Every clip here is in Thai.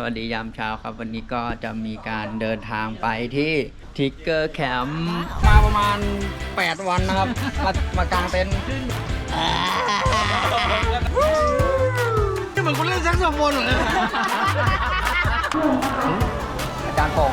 สวัสดียามเช้าครับ วันนี้ก็จะมีการเดินทางไปที่ทิกเกอร์แคมป์มาประมาณ 8 วันนะครับ มามากางเต็นท์เหมือนคุณเล่นแซกโซโฟนเหมือนกันอาจารย์ป่ง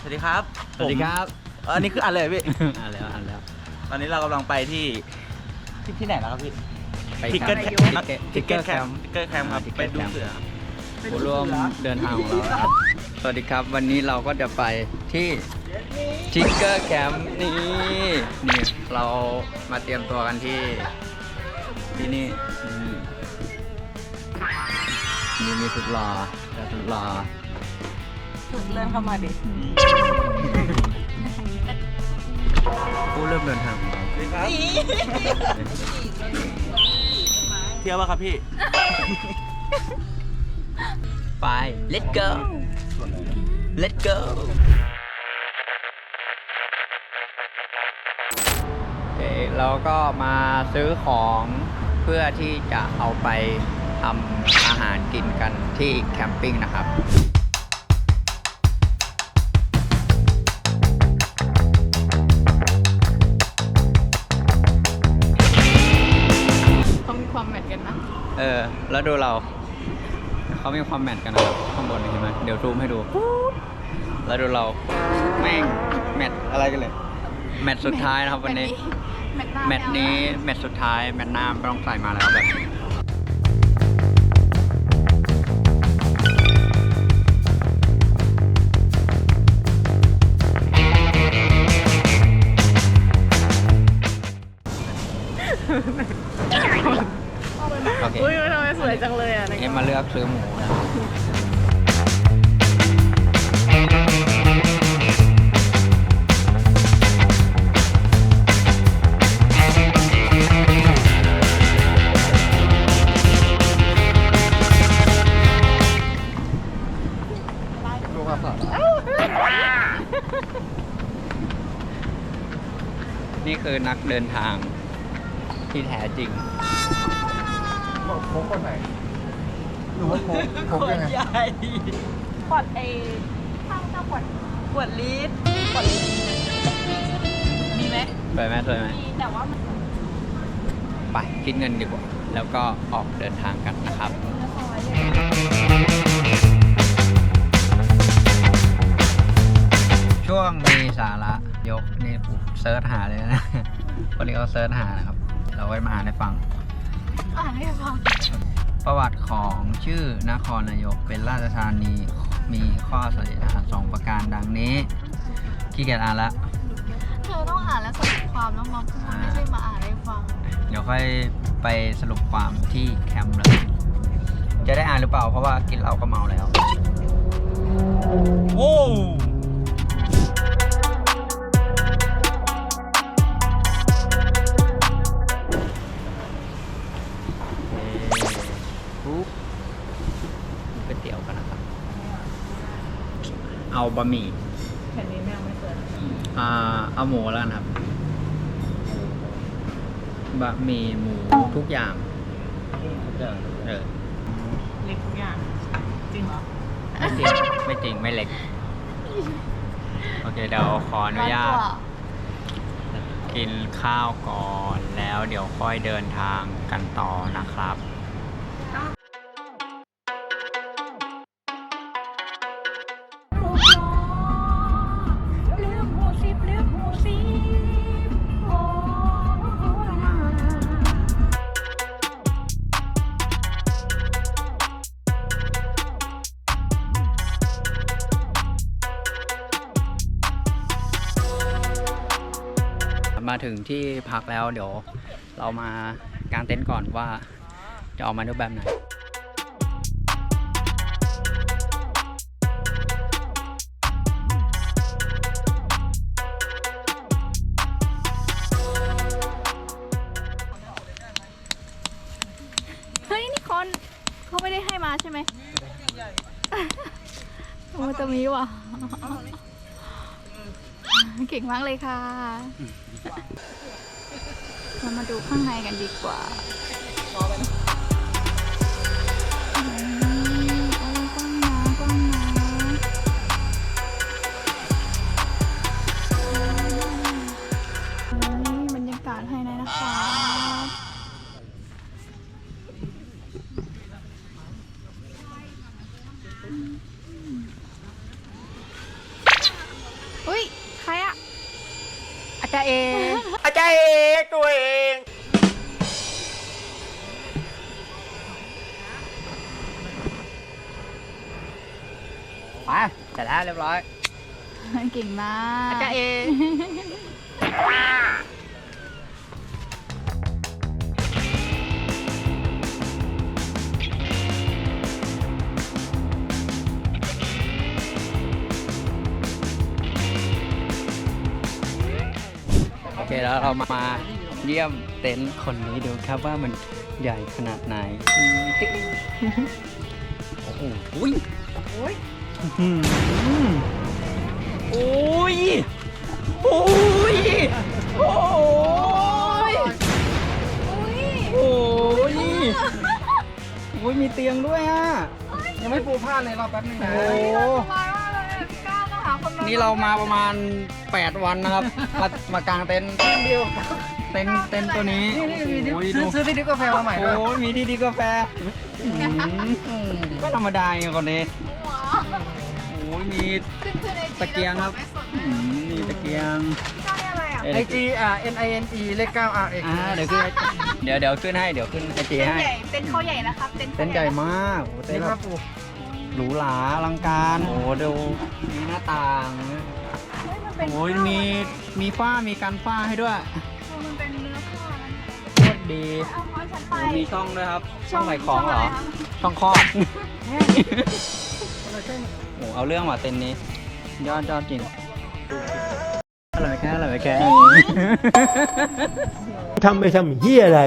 สวัสดีครับ สวัสดีครับผมอันนี้คืออะไรพี่ อ่านแล้วอ่านแล้ว ตอนนี้เรากำลังไปที่ที่ที่ไหนนะครับพี่ ไป ทิกเก็ตแคแคมมป์ป์ทิกเก็ตแคมป์ทิกเก็ตแคมป์ครับ Ticket ไปดู Camp เสือครับผู้ร่วมเดินทางของเรานะครับ สวัสดีครับ วันนี้เราก็จะไปที่ทิกเกอร์แคมป์นี่นี่เรามาเตรียมตัวกันที่ที่นี่นี่มีสุดหล่อและสุดหล่อเดินเข้ามาดิ ผู้เริ่มเดินทางของเราสวัสดีครับเที่ยวป่ะครับพี่ ไป let's go let's go โอเคเราก็มาซื้อของเพื่อที่จะเอาไปทำอาหารกินกันที่แคมปิ้งนะครับ แล้วดูเรา เขามีความแมทกันนะครับ ข้างบนเห็นไหมเดี๋ยวซูมให้ดูแล้วดูเราแม่งแมทอะไรกันเลย แมทสุดท้ายนะครับวันนี้ แมทหน้าแมตช์นี้แมตช์สุดท้ายแมตช์หน้าไม่ต้องใส่มาแล้วแบบะเอ็มมาเลือกซื้อหมูนะลูกกระสอบนี่คือนักเดินทางที่แท้จริงโค้งคนไหน หรือว่าโค้งโค้งยังไง ใหญ่ขวดไอ้ข้างเจ้าขวดขวดลิตรขวดลิตรมีไหมสวยไหมสวยไหมมีแต่ว่ามันไปคิดเงินดีกว่า แล้วก็ออกเดินทางกันนะครับช่วงมีสาระยกนี่ผมเซิร์ชหาเลยนะ วันนี้เขาเซิร์ชหานะครับ เราไว้มาอ่านให้ฟัง อ่านให้ฟัง ประวัติของชื่อนครนายกเป็นราชธานีมีข้อสันนิษฐานสองประการดังนี้ขี้เกียจอ่านละเธอต้องอ่านแล้วสรุปความแล้วมาพูดไม่ใช่มาอ่านให้ฟัง เดี๋ยวค่อยไปสรุปความที่แคมป์เลยจะได้อ่านหรือเปล่าเพราะว่ากินเหล้าก็เมาแล้ว โว้ เอาบะหมี่แผ่นนี้แมวไม่เปิดอ่าเอาหมูแล้วกันครับบะหมี่หมูทุกอย่างเออเล็กทุกอย่าง จริงเหรอไม่จริงไม่จริงไม่เล็ก โอเคเดี๋ยวขออนุญาต กินข้าวก่อนแล้วเดี๋ยวค่อยเดินทางกันต่อนะครับ มาถึงที่พักแล้วเดี๋ยวเรามากางเต็นท์ก่อนว่าจะออกมารูปแบบไหนเฮ้ยนี่คอนเขาไม่ได้ให้มาใช่ไหมมันจะมีว่ะ เก่งมากเลยค่ะ เรามาดูข้างในกันดีกว่า ไปเสร็จแล้วเรียบร้อย เก่งมากอาจารย์เอ โอเคแล้วเรามาเยี่ยมเต็นท์คนนี้ดูครับว่ามันใหญ่ขนาดไหนติ๊กโอ้โหอุ้ย โอ้ย โอ้ย โอ้ยโอ้ยโอ้ย โอ้ย มีเตียงด้วยอะ ยังไม่ปูผ้าเลยรอแป๊บนึงนะ โอ้นี่เรามาประมาณ 8 วันนะครับ มามากางเต็นท์เดียว เต็นท์เต็นท์ตัวนี้นี่นี่มีที่โอ้ยซื้อดู ซื้อที่ดิบกาแฟมาใหม่ด้วย โอ้ยมีที่ดีกาแฟอืมก็ธรรมดาไงคนนี้โอ้ย มีตะเกียงครับอืมมีตะเกียงไอจีอ่า N I N E เลขเก้า R X อ่าเดี๋ยวขึ้นเดี๋ยวเดี๋ยวขึ้นให้เดี๋ยวขึ้นไอจีให้เต็นท์เขาใหญ่นะครับเต็นท์เต็นท์ใหญ่มากโอ้เต็นนี่ท์คแบรับบปูหรูหราอลังการโอ้ดูมีหน้าต่างโอ้ยมีมีฝ้ามีกันฝ้าให้ด้วยมันเป็นเนื้อผ้าโคตรดีเอาเอาฉันไปโอ้มีช่องด้วยครับ ช่องใส่ของเหรอ ช่องคลอด โอ้เอาเรื่องว่ะเต็นท์นี้ ยอดยอดจริงอร่อยไหมแค่อร่อยไหมแค่ทำไปทำเฮียอะไร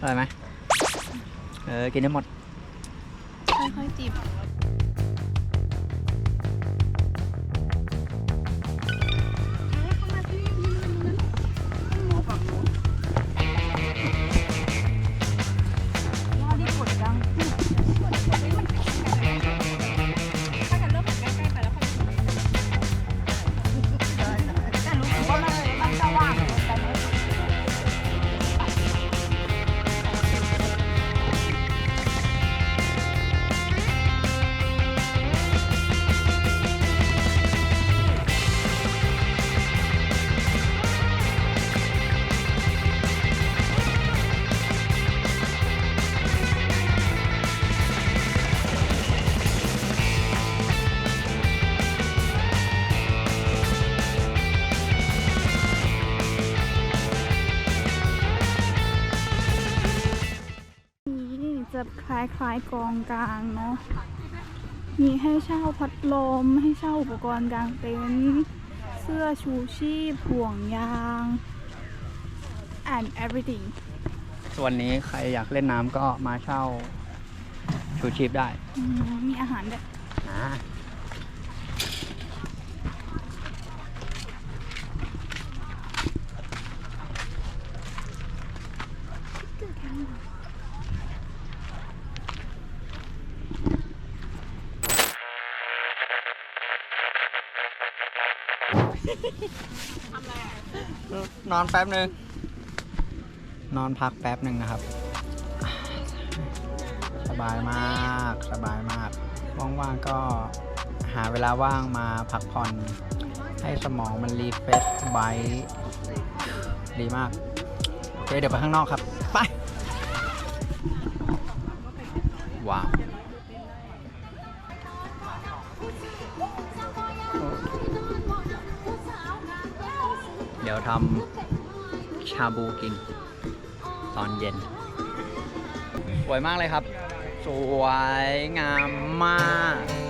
อร่อยไหมเออ กินได้หมด ค่อยๆจิบ ร ล้ายๆกองกลางเนาะ มีให้เช่าพัดลม ให้เช่าอุปกรณ์กลางเต็นท์เสื้อชูชีพห่วงยาง and everything ส่วนนี้ใครอยากเล่นน้ำก็มาเช่าชูชีพได้ อืมมีอาหารด้วย อ่า นอนแป๊บหนึ่งนอนพักแป๊บหนึ่งนะครับ สบายมากสบายมาก ว่างๆก็หาเวลาว่างมาพักผ่อน ให้สมองมันรีเฟรชไบดีมากโอเคเดี๋ยวไปข้างนอกครับ ไปว้าวเดี๋ยวทำาบูกิน ตอนเย็น สวยมากเลยครับ สวยงามมากก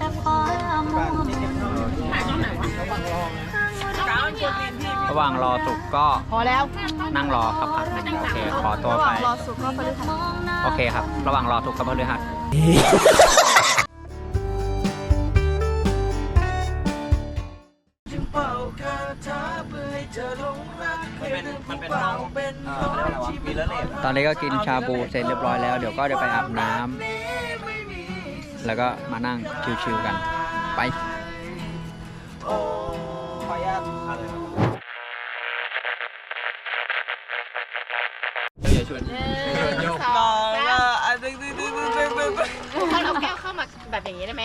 สปาร์คสเปกระหว่างรอสุกก็พอแล้วนั่งรอครับพักหนึ่งโอเคขอตัวระหไปว่างรอสุกก็พฤหัสโอเคครับ ระหว่างรอสุกก็พฤหัส มันเป็นห้องตอนนี้ก็กินชาบูเสร็จเรียบร้อยแล้ว เดี๋ยวก็จะไปอาบน้ำแล้วก็มานั่งชิวๆกัน ไปถ้าเราแก้วเข้ามาแบบอย่างนี้ได้ไหม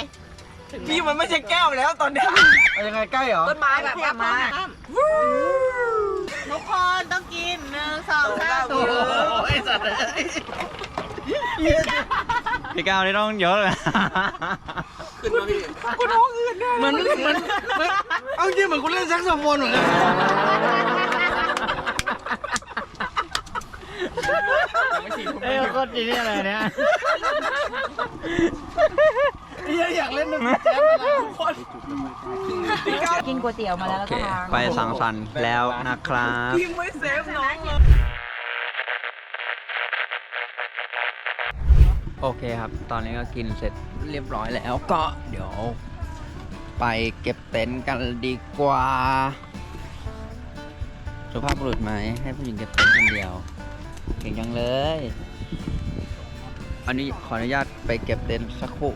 พี่มันไม่ใช่แก้วแล้วตอนเนี้ยเอายังไงใกล้เหรอต้นไม้แบบแบบมาทุกคนต้องกินหนึ่งสองสามโอ้ยสัตว์เลยพี่ก้าวนี่ต้องเยอะเลย ขึ้นมาพี่กูร้องอื่นด้วยเหมือนเหมือนเหมือนเอาจริงเหมือนกูเล่นแซกโซโฟนเหมือนกันเอ้ยโคตรจริงอะไรเนี่ย อยากเล่นดนตรีแจ๊สอะไรทุกคนกินก๋วยเตี๋ยวมาแล้วโอแล้วเค ก็ทานไปสังสรรค์แล้วนะครับยิงไม่เซฟน้องเลย โอเคครับ ตอนนี้ก็กินเสร็จเรียบร้อยแล้วก็เดี๋ยว ไปเก็บเต็นท์กันดีกว่าสุภาพบุรุษไหม ให้ผู้หญิงเก็บเต็นท์คนเดียว เก่งจังเลย อันนี้ขออนุญาตไปเก็บเต็นท์สักครู่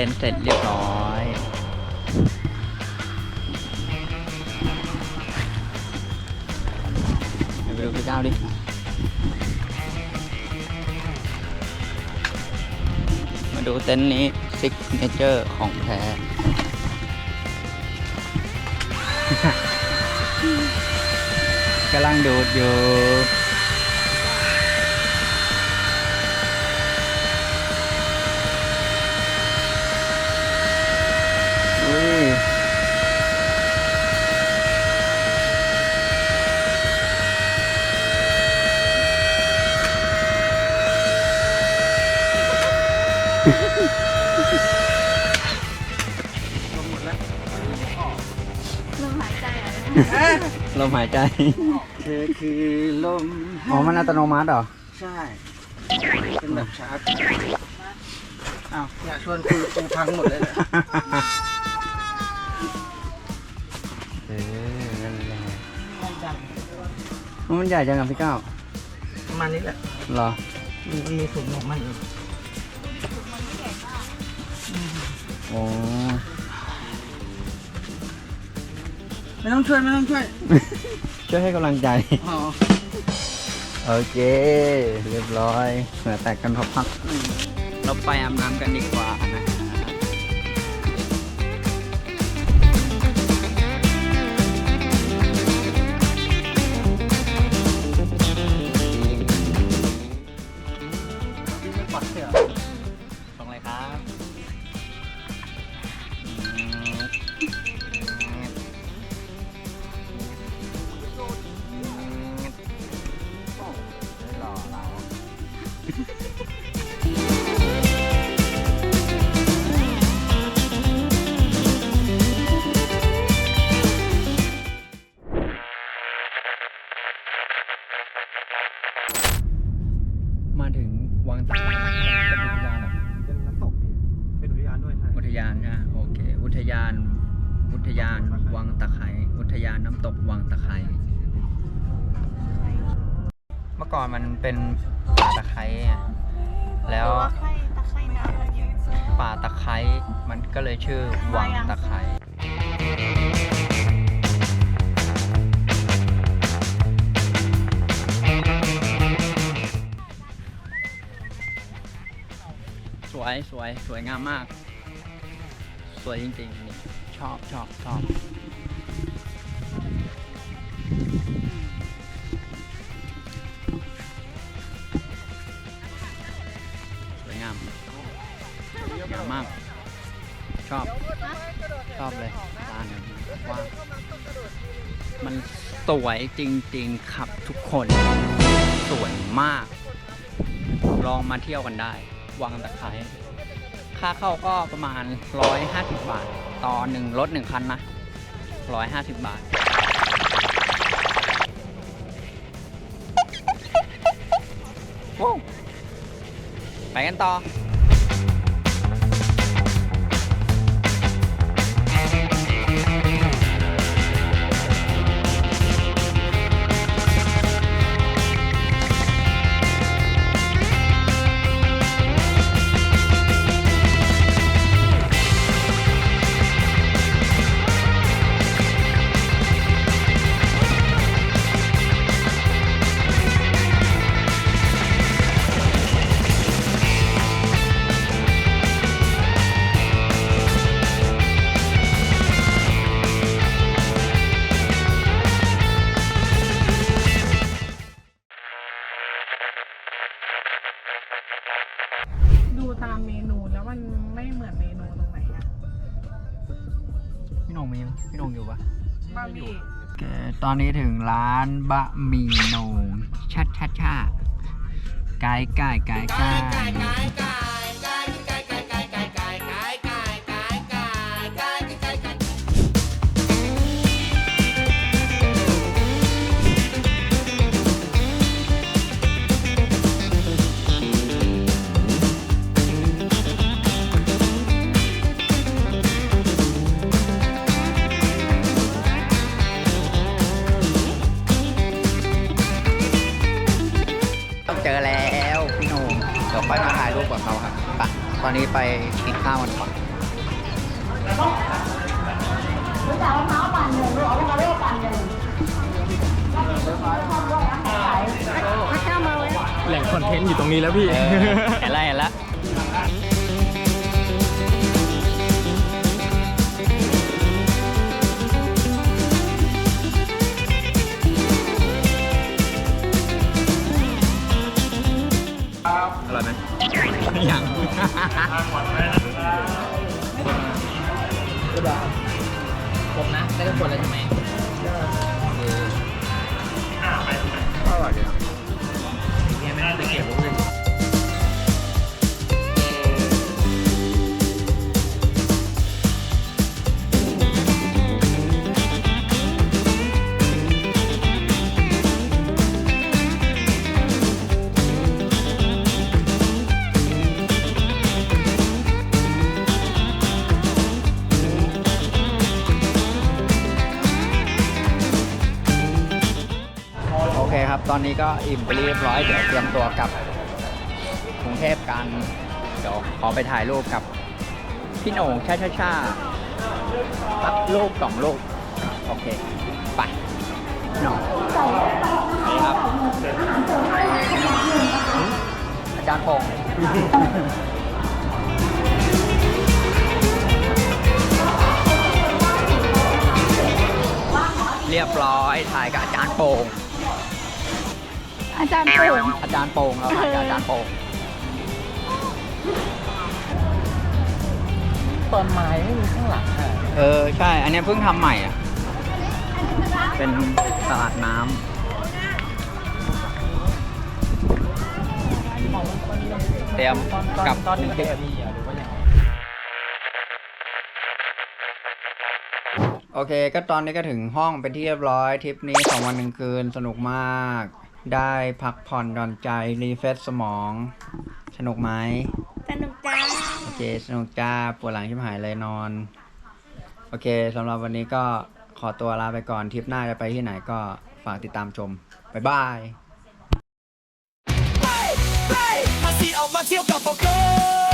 เก็นเสร็จเรียบร้อยเดี๋ยวไปดูพี่ก้าวดิมาดูเต็นท์นี้ซิกเนเจอร์ของแท้ กำลังดูดอยู่ ลมหายใจ เธอคือลมอ๋อ มันอัตโนมัติเหรอ ใช่ เป็นแบบชาร์จอ้าวอยากชวนคุยกูพังหมดเลยเนี่ยเออนั่นแหละมันใหญ่จังกับพี่ก้าวประมาณนี้แหละเหรอมันมีถุงของมันอยู่โอ้ ไม่ต้องช่วยไม่ต้องช่วยช่วยให้กำลังใจ อ๋อโอเค เรียบร้อยเหงื่อแตกกันพักๆ เราไปอาบน้ำกันดีกว่านะ ก็เลยชื่อวังตะไคร้สวยสวยสวยงามมาก สวยจริงๆนี่ชชอบชอบชอบ วยจริงๆครับทุกคน สวยมาก ลองมาเที่ยวกันได้ วังตะไคร้ค่าเข้าก็ประมาณ 150 บาท ต่อหนึ่งรถหนึ่งคันนะ 150 บาทโว้ไปกันต่อ ตอนนี้ถึงร้านบะหมี่โหนงชัดชัดชาไก่ไก่ไก่ไก่เจ ไปกินข้าวกันก่อนแหล่งคอนเทนต์อยู่ตรงนี้แล้วพี่เออเห็นแล้วเห็นแล้ว ยังผมนะ ได้ทุกคนแล้วใช่ไหม อิ่มไปเรียบร้อยเดี๋ยวเตรียมตัวกลับกรุงเทพกัน เดี๋ยวขอไปถ่ายรูปกับ พี่โหน่งช่าช่าช่าสักรูปสองรูปโอเค ไปหน่งนี่ครับ อาจารย์พงษ์เรียบร้อยถ่ายกับอาจารย์โป่ง อาจารย์โป่งอาจารย์โป่งเราถ่ายกับอาจารย์โป่งตอนไม้ไม่มีข้างหลังอะเออใช่ อันเนี้ยเพิ่งทำใหม่อะ เป็นตลาดน้ำเตรียมกลับตอนกรุนี้งมันเทเป็นพมีอะหรือว่ายังไงโอเค ก็ตอนนี้ก็ถึงห้องเป็นที่เรียบร้อยทริปนี้สองวันหนึ่งคืนสนุกมาก ได้พักผ่อนหย่อนใจ รีเฟรชสมอง สนุกไหมสนุกจ้า โอเค สนุกจ้า ปวดหลังชิบหายเลยนอน โอเคสำหรับวันนี้ก็ขอตัวลาไปก่อนทริปหน้าจะไปที่ไหนก็ฝากติดตามชม บ๊ายบายภาษีออกมาเที่ยวกับโฟกัส